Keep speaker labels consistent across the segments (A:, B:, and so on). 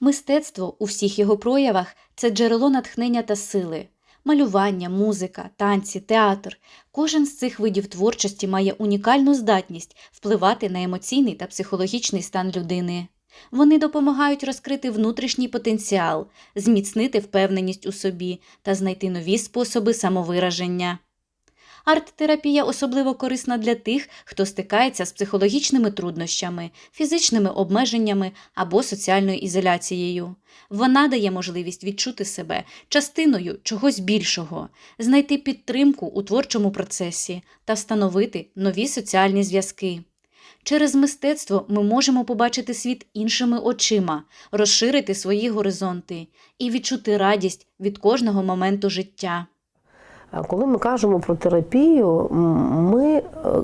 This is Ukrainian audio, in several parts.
A: Мистецтво у всіх його проявах це джерело натхнення та сили. Малювання, музика, танці, театр. Кожен з цих видів творчості має унікальну здатність впливати на емоційний та психологічний стан людини. Вони допомагають розкрити внутрішній потенціал, зміцнити впевненість у собі та знайти нові способи самовираження. Арт-терапія особливо корисна для тих, хто стикається з психологічними труднощами, фізичними обмеженнями або соціальною ізоляцією. Вона дає можливість відчути себе частиною чогось більшого, знайти підтримку у творчому процесі та встановити нові соціальні зв'язки. Через мистецтво ми можемо побачити світ іншими очима, розширити свої горизонти і відчути радість від кожного моменту життя.
B: Коли ми кажемо про терапію, ми е,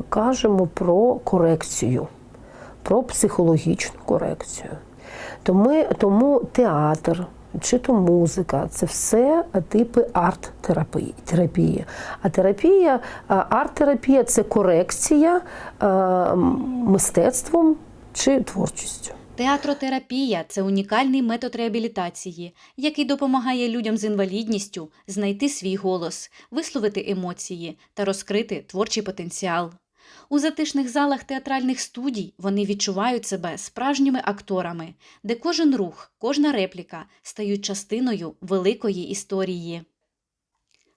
B: кажемо про корекцію, про психологічну корекцію. Тому, тому театр чи то музика це все типи арт-терапії. терапії. А терапія, арт-терапія це корекція е, мистецтвом чи творчістю.
A: Театротерапія це унікальний метод реабілітації, який допомагає людям з інвалідністю знайти свій голос, висловити емоції та розкрити творчий потенціал. У затишних залах театральних студій вони відчувають себе справжніми акторами, де кожен рух, кожна репліка стають частиною великої історії.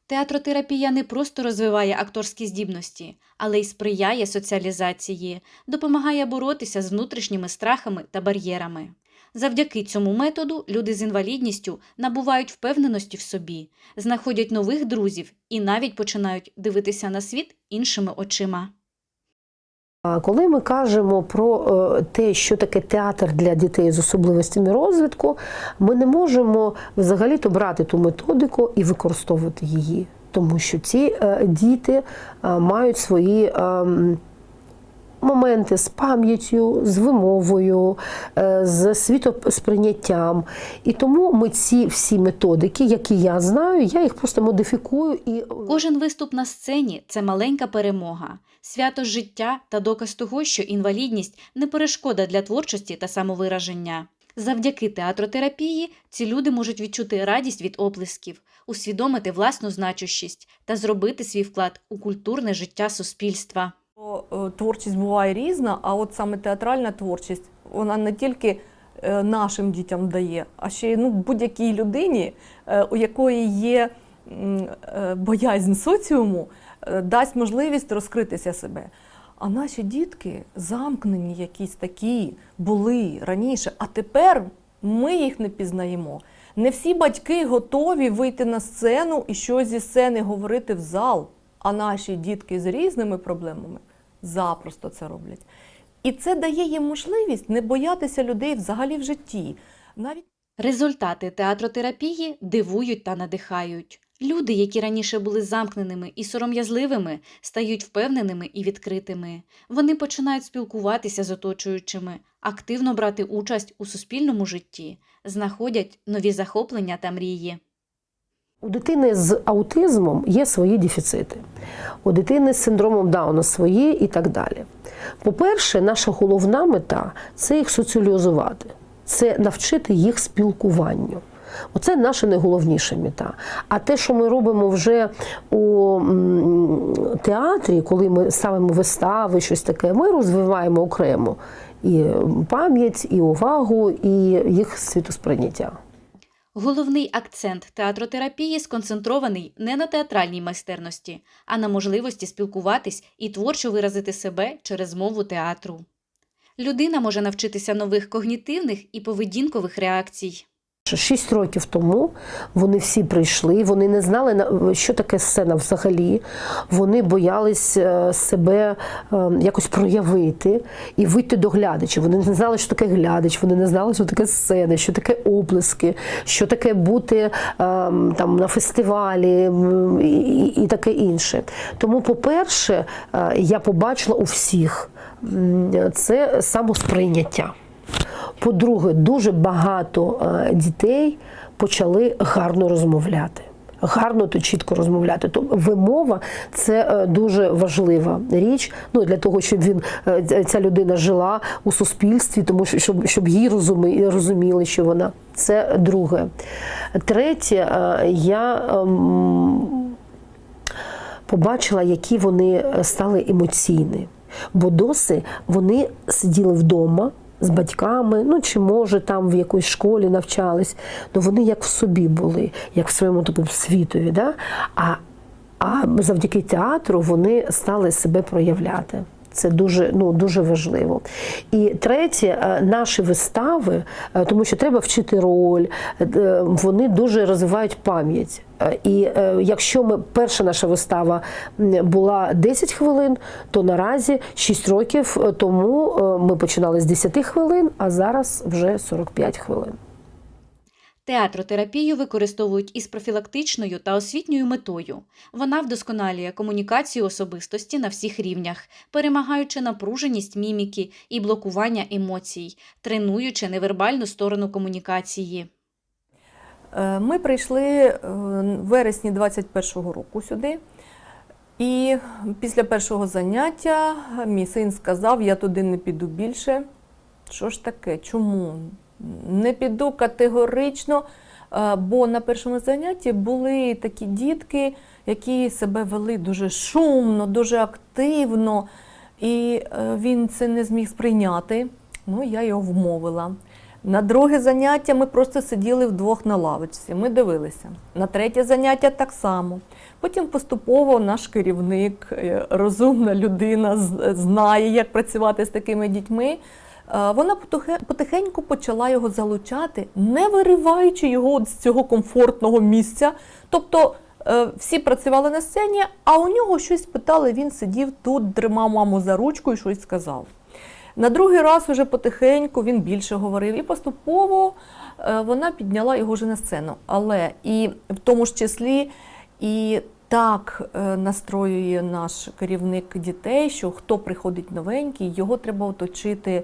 A: Театротерапія не просто розвиває акторські здібності, але й сприяє соціалізації, допомагає боротися з внутрішніми страхами та бар'єрами. Завдяки цьому методу люди з інвалідністю набувають впевненості в собі, знаходять нових друзів і навіть починають дивитися на світ іншими очима.
B: Коли ми кажемо про е, те, що таке театр для дітей з особливостями розвитку, ми не можемо взагалі-то брати ту методику і використовувати її, тому що ці е, діти е, мають свої. Моменти з пам'яттю, з вимовою, е, з світосприйняттям. І тому ми ці всі методики, які я знаю, я їх просто модифікую і
A: Кожен виступ на сцені це маленька перемога, свято життя та доказ того, що інвалідність не перешкода для творчості та самовираження. Завдяки театротерапії ці люди можуть відчути радість від оплесків, усвідомити власну значущість та зробити свій вклад у культурне життя суспільства.
C: Е, Творчість буває різна, а от саме театральна творчість, вона не тільки е, нашим дітям дає, а ще й ну, будь-якій людині, е, у якої є боязнь соціуму, дасть можливість розкритися себе. А наші дітки замкнені якісь такі були раніше, а тепер ми їх не пізнаємо. Не всі батьки готові вийти на сцену і щось зі сцени говорити в зал. А наші дітки з різними проблемами запросто це роблять. І це дає їм можливість не боятися людей взагалі в житті. Навіть
A: Результати театротерапії дивують та надихають. Люди, які раніше були замкненими і сором'язливими, стають впевненими і відкритими. Вони починають спілкуватися з оточуючими, активно брати участь у суспільному житті, знаходять нові захоплення та мрії.
B: У дитини з аутизмом є свої дефіцити, у дитини з синдромом Дауна свої і так далі. По-перше, наша головна мета це їх соціалізувати, це навчити їх спілкуванню. Оце наша найголовніша мета. А те, що ми робимо вже у театрі, коли ми ставимо вистави, щось таке, ми розвиваємо окремо і пам'ять, і увагу, і їх світосприйняття.
A: Головний акцент театротерапії сконцентрований не на театральній майстерності, а на можливості спілкуватись і творчо виразити себе через мову театру. Людина може навчитися нових когнітивних і поведінкових реакцій.
B: Шість років тому вони всі прийшли, вони не знали, що таке сцена взагалі. Вони боялись е, себе е, якось проявити і вийти до глядачів. Вони не знали, що таке глядач, вони не знали, що таке сцена, що таке оплески, що таке бути е, там на фестивалі і, таке інше. Тому, по-перше, я побачила у всіх це самосприйняття. По-друге, дуже багато е, дітей почали гарно розмовляти. гарно то чітко розмовляти. То вимова це е, дуже важлива річ. Ну для того, щоб він е, ця людина жила у суспільстві, тому що щоб, щоб її розумі, розуміли, що вона це друге. Третє, я. ем, побачила, які вони стали емоційні. Бо доси вони сиділи вдома з батьками, ну чи може там в якоїсь школі навчались, ну вони як в собі були, як в своєму такому світові. Да? А, а завдяки театру вони стали себе проявляти. Це дуже, ну, дуже важливо. І третє, е, наші вистави, е, тому що треба вчити роль, е, вони дуже розвивають пам'ять. І якщо ми перша наша вистава була 10 хвилин, то наразі 6 років тому ми починали з 10 хвилин, а зараз вже 45 хвилин.
A: Театротерапію використовують із профілактичною та освітньою метою. Вона вдосконалює комунікацію особистості на всіх рівнях, перемагаючи напруженість міміки і блокування емоцій, тренуючи невербальну сторону комунікації.
C: Е, Ми прийшли е, в вересні 21-го року сюди. І після першого заняття мій син сказав: я туди не піду більше. Що ж таке? Чому? Не піду категорично, е, бо на першому занятті були такі дітки, які себе вели дуже шумно, дуже активно, і е, він це не зміг сприйняти. Ну, я його вмовила. На друге заняття ми просто сиділи вдвох на лавочці, ми дивилися. На третє заняття так само. Потім поступово наш керівник, е, розумна людина, знає, як працювати з такими дітьми. Е, Вона потихеньку почала його залучати, не вириваючи його з цього комфортного місця. Тобто е, всі працювали на сцені, а у нього щось питали, він сидів тут, тримав маму за ручку і щось сказав. На другий раз уже потихеньку він більше говорив, і поступово е, вона підняла його вже на сцену. Але і в тому ж числі і так настроює наш керівник дітей, що хто приходить новенький, його треба оточити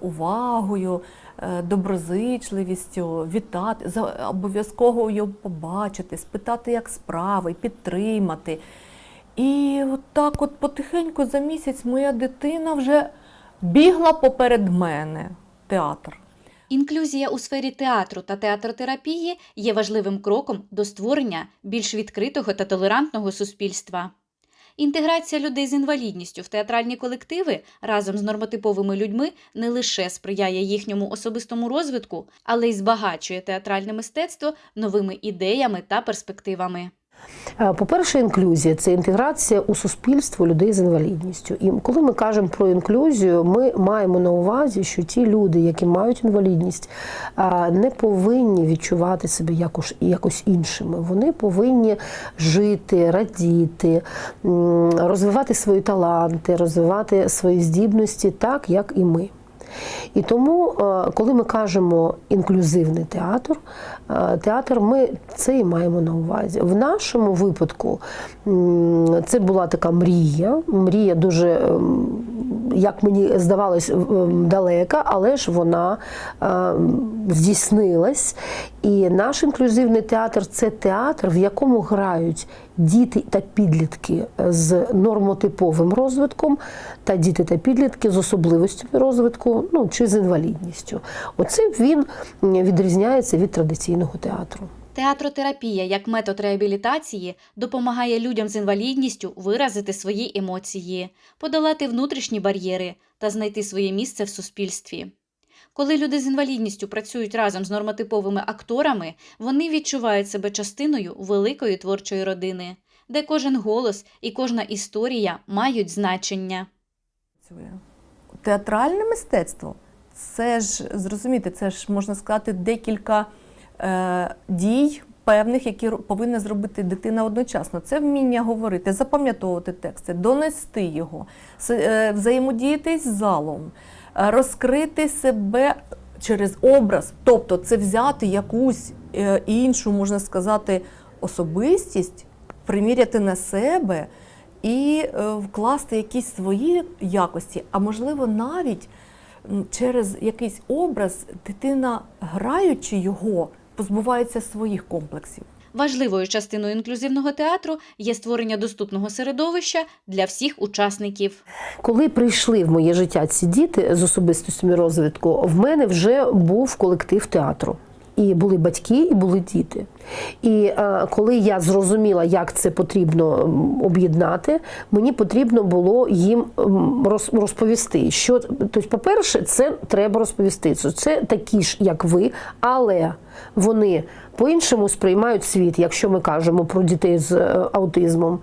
C: увагою, е, доброзичливістю, вітати, обов'язково його побачити, спитати, як справи, підтримати. І от так от потихеньку за місяць моя дитина вже бігла поперед мене театр.
A: Інклюзія у сфері театру та театротерапії є важливим кроком до створення більш відкритого та толерантного суспільства. Інтеграція людей з інвалідністю в театральні колективи разом з нормотиповими людьми не лише сприяє їхньому особистому розвитку, але й збагачує театральне мистецтво новими ідеями та перспективами.
B: Е, По-перше, інклюзія це інтеграція у суспільство людей з інвалідністю. І коли ми кажемо про інклюзію, ми маємо на увазі, що ті люди, які мають інвалідність, не повинні відчувати себе якось, якось іншими. Вони повинні жити, радіти, розвивати свої таланти, розвивати свої здібності так, як і ми. І тому, е, коли ми кажемо інклюзивний театр, е, театр ми це і маємо на увазі. В нашому випадку це була така мрія. Мрія дуже, ем, як мені здавалось, ем, далека, але ж вона ем, здійснилась. І наш інклюзивний театр це театр, в якому грають діти та підлітки з нормотиповим розвитком, та діти та підлітки з особливостями розвитку, ну чи з інвалідністю. Оце він відрізняється від традиційного театру.
A: Театротерапія як метод реабілітації допомагає людям з інвалідністю виразити свої емоції, подолати внутрішні бар'єри та знайти своє місце в суспільстві. Коли люди з інвалідністю працюють разом з нормотиповими акторами, вони відчувають себе частиною великої творчої родини, де кожен голос і кожна історія мають значення.
C: Театральне мистецтво це ж зрозуміти, це ж можна сказати декілька дій певних, які повинна зробити дитина одночасно. Це вміння говорити, запам'ятовувати тексти, донести його, е, взаємодіяти з залом, е, розкрити себе через образ, тобто це взяти якусь е, іншу, можна сказати, особистість, приміряти на себе і е, вкласти якісь свої якості, а можливо навіть через якийсь образ дитина, граючи його, позбувається своїх комплексів.
A: Важливою частиною інклюзивного театру є створення доступного середовища для всіх учасників.
B: Коли прийшли в моє життя ці діти з особистостями розвитку, в мене вже був колектив театру. І були батьки, і були діти. І е, коли я зрозуміла, як це потрібно об'єднати, мені потрібно було їм роз- розповісти, що тобто, по-перше, це треба розповісти. Це такі ж, як ви, але вони по-іншому сприймають світ, якщо ми кажемо про дітей з е, аутизмом.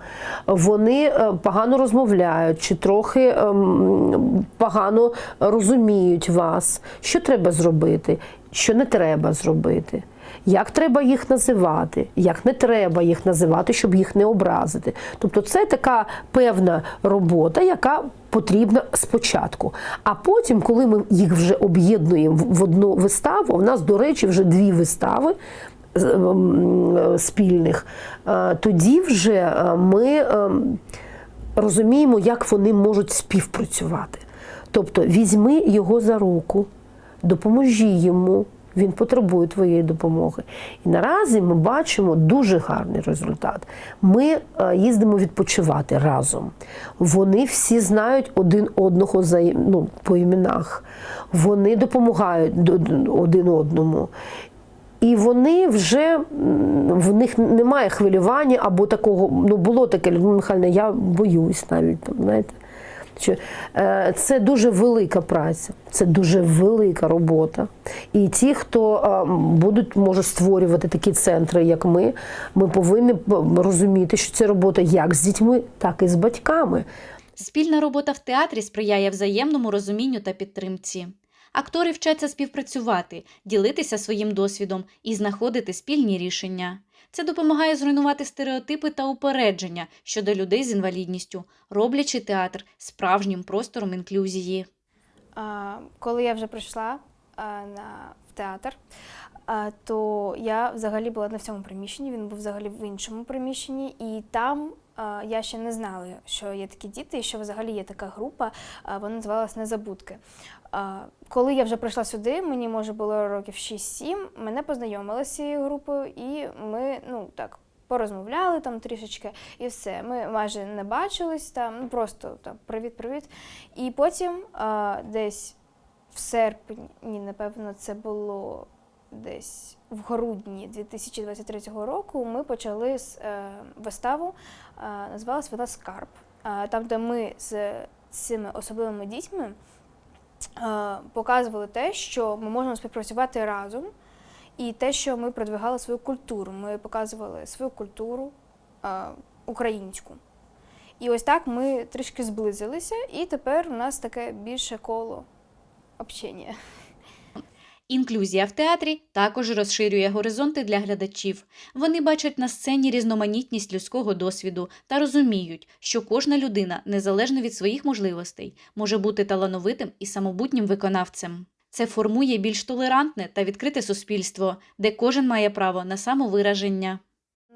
B: Вони е, погано розмовляють чи трохи ем, погано розуміють вас. Що треба зробити, що не треба зробити. Як треба їх називати, як не треба їх називати, щоб їх не образити. Тобто це така певна робота, яка потрібна спочатку. А потім, коли ми їх вже об'єднуємо в- в одну виставу, у нас, до речі, вже дві вистави ем, е, спільних, е, тоді вже е, ми розуміємо, як вони можуть співпрацювати. Тобто візьми його за руку, допоможи йому. Він потребує твоєї допомоги. І наразі ми бачимо дуже гарний результат. Ми е, їздимо відпочивати разом. Вони всі знають один одного за, ну, по іменах. Вони допомагають до- до- один одному. І вони вже в них немає хвилювання або такого. Ну було таке, Людмила Михайлівна, я боюсь навіть знаєте. Е, це дуже велика праця, це дуже велика робота. І ті, хто е, будуть може створювати такі центри, як ми, ми повинні розуміти, що це робота як з дітьми, так і з батьками.
A: Спільна робота в театрі сприяє взаємному розумінню та підтримці. Актори вчаться співпрацювати, ділитися своїм досвідом і знаходити спільні рішення. Це допомагає зруйнувати стереотипи та упередження щодо людей з інвалідністю, роблячи театр справжнім простором інклюзії.
D: Коли я вже прийшла на, театр, то я взагалі була не в цьому приміщенні, він був взагалі в іншому приміщенні, і там я ще не знала, що є такі діти, і що взагалі є така група, вона називалась Незабудки. А, коли я вже прийшла сюди, мені може було років 6-7, мене познайомили з цією групою, і ми, ну так. Порозмовляли там трішечки і все. Ми майже не бачились там, ну просто там привіт-привіт. І потім а, десь в серпні, напевно, це було десь в грудні 2023 року. Ми почали з е, виставу, е, називалась вона Скарб. Е, там, де ми з цими особливими дітьми показували те, що ми можемо співпрацювати разом, і те, що ми продвигали свою культуру. Ми показували свою культуру українську. І ось так ми трішки зблизилися, і тепер у нас таке більше коло общення.
A: Інклюзія в театрі також розширює горизонти для глядачів. Вони бачать на сцені різноманітність людського досвіду та розуміють, що кожна людина, незалежно від своїх можливостей, може бути талановитим і самобутнім виконавцем. Це формує більш толерантне та відкрите суспільство, де кожен має право на самовираження.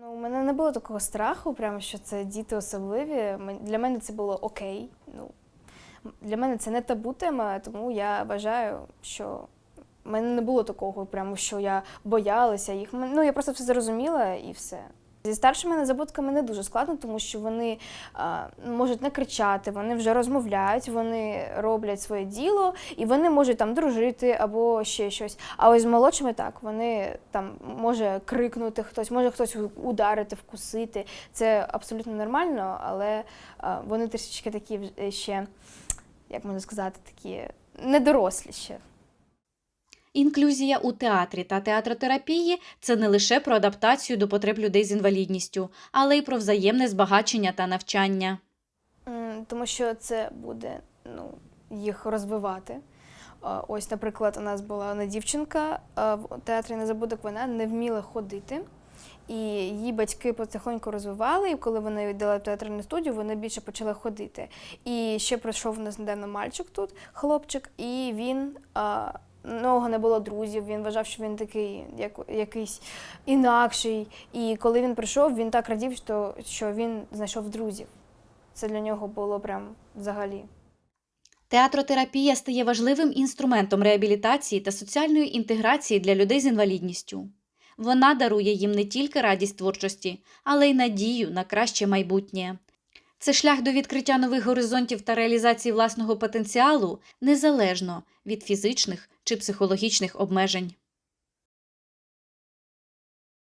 D: Ну, у мене не було такого страху, прямо що це діти особливі. Для мене це було окей. Ну, для мене це не табу тема, тому я вважаю, що в мене не було такого, прямо що я боялася їх. Ну, я просто все зрозуміла і все. Зі старшими незабудками не дуже складно, тому що вони а, можуть не кричати, вони вже розмовляють, вони роблять своє діло, і вони можуть там дружити або ще щось. А ось з молодшими так, вони там може крикнути хтось, може хтось ударити, вкусити. Це абсолютно нормально, але а, вони трішечки такі ще, як можна сказати, такі недорослі ще.
A: Інклюзія у театрі та театротерапії це не лише про адаптацію до потреб людей з інвалідністю, але й про взаємне збагачення та навчання.
D: Тому що це буде ну, їх розвивати. Ось, наприклад, у нас була одна дівчинка в театрі незабудок, вона не вміла ходити. І її батьки потихоньку розвивали, і коли вони віддали в театральну студію, вони більше почали ходити. І ще прийшов у нас недавно мальчик тут, хлопчик, і він нього не було друзів. Він вважав, що він такий, як, якийсь інакший. І коли він прийшов, він так радів, що, що він знайшов друзів. Це для нього було прям взагалі.
A: Театротерапія стає важливим інструментом реабілітації та соціальної інтеграції для людей з інвалідністю. Вона дарує їм не тільки радість творчості, але й надію на краще майбутнє. Це шлях до відкриття нових горизонтів та реалізації власного потенціалу незалежно від фізичних чи психологічних обмежень.